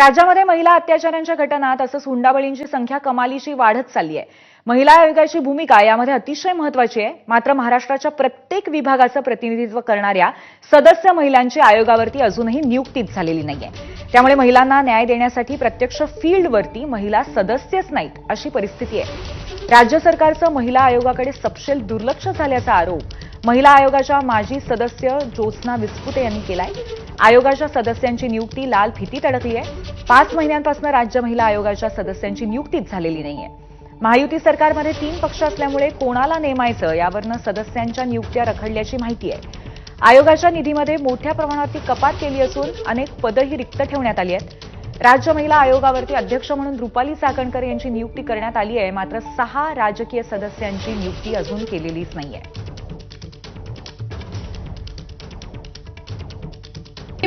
राज्यामध्ये महिला अत्याचारांच्या घटना तसंच हुंडाबळींची संख्या कमालीची वाढत चालली आहे. महिला आयोगाची भूमिका यामध्ये अतिशय महत्वाची आहे. मात्र महाराष्ट्राच्या प्रत्येक विभागाचं प्रतिनिधित्व करणाऱ्या सदस्य महिलांची आयोगावरती अजूनही नियुक्तीच झालेली नाहीये. त्यामुळे महिलांना न्याय देण्यासाठी प्रत्यक्ष फील्डवरती महिला सदस्यच नाहीत अशी परिस्थिती आहे. राज्य सरकारचं महिला आयोगाकडे सपशेल दुर्लक्ष झाल्याचा आरोप महिला आयोगाच्या माजी सदस्य ज्योत्स्ना विस्पुते यांनी केलाय. आयोगाच्या सदस्यांची नियुक्ती लाल भीती अडकली आहे पाच महिन्यांपासून राज्य महिला आयोगाच्या सदस्यांची नियुक्तीच झालेली नाहीये. महायुती सरकारमध्ये तीन पक्ष असल्यामुळे कोणाला नेमायचं यावरनं सदस्यांच्या नियुक्त्या रखडल्याची माहिती आहे. आयोगाच्या निधीमध्ये मोठ्या प्रमाणावरती कपात केली असून अनेक पदंही रिक्त ठेवण्यात आली आहेत. राज्य महिला आयोगावरती अध्यक्ष म्हणून रुपाली चाकणकर यांची नियुक्ती करण्यात आली आहे. मात्र सहा राजकीय सदस्यांची नियुक्ती अजून केलेलीच नाहीये.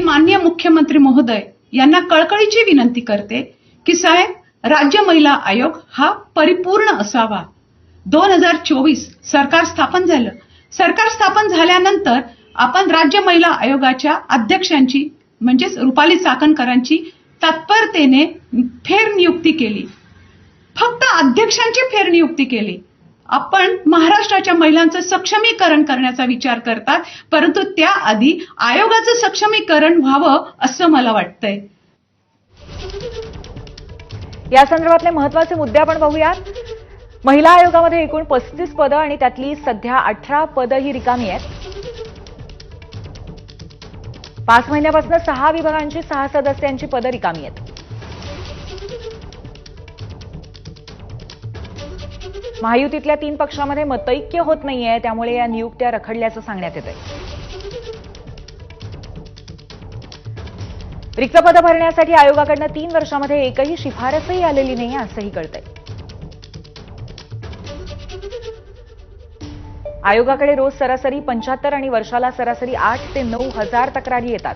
माननीय मुख्यमंत्री महोदय यांना कळकळीची विनंती करते की साहेब राज्य महिला आयोग हा परिपूर्ण असावा. दोन हजार चोवीस सरकार स्थापन झालं. सरकार स्थापन झाल्यानंतर आपण राज्य महिला आयोगाच्या अध्यक्षांची म्हणजेच रुपाली चाकणकरांची तत्परतेने फेरनियुक्ती केली. फक्त अध्यक्षांची फेरनियुक्ती केली. आपण महाराष्ट्राच्या महिलांचं सक्षमीकरण करण्याचा विचार करतात परंतु त्याआधी आयोगाचं सक्षमीकरण व्हावं असं मला वाटतंय. या संदर्भातले महत्त्वाचे मुद्दे आपण बघूयात. महिला आयोगामध्ये एकूण पस्तीस पदं आणि त्यातली सध्या अठरा पदं ही रिकामी आहेत. पाच महिन्यापासून सहा विभागांची सहा सदस्यांची पदं रिकामी आहेत. महायुतीतल्या तीन पक्षामध्ये मतैक्य होत नाहीये त्यामुळे या नियुक्त्या रखडल्याचं सांगण्यात येत आहे रिक्त पदं भरण्यासाठी आयोगाकडनं तीन वर्षामध्ये एकही शिफारसही आलेली नाही असंही कळतंय. आयोगाकडे रोज सरासरी पंच्याहत्तर आणि वर्षाला सरासरी आठ ते नऊ हजार तक्रारी येतात.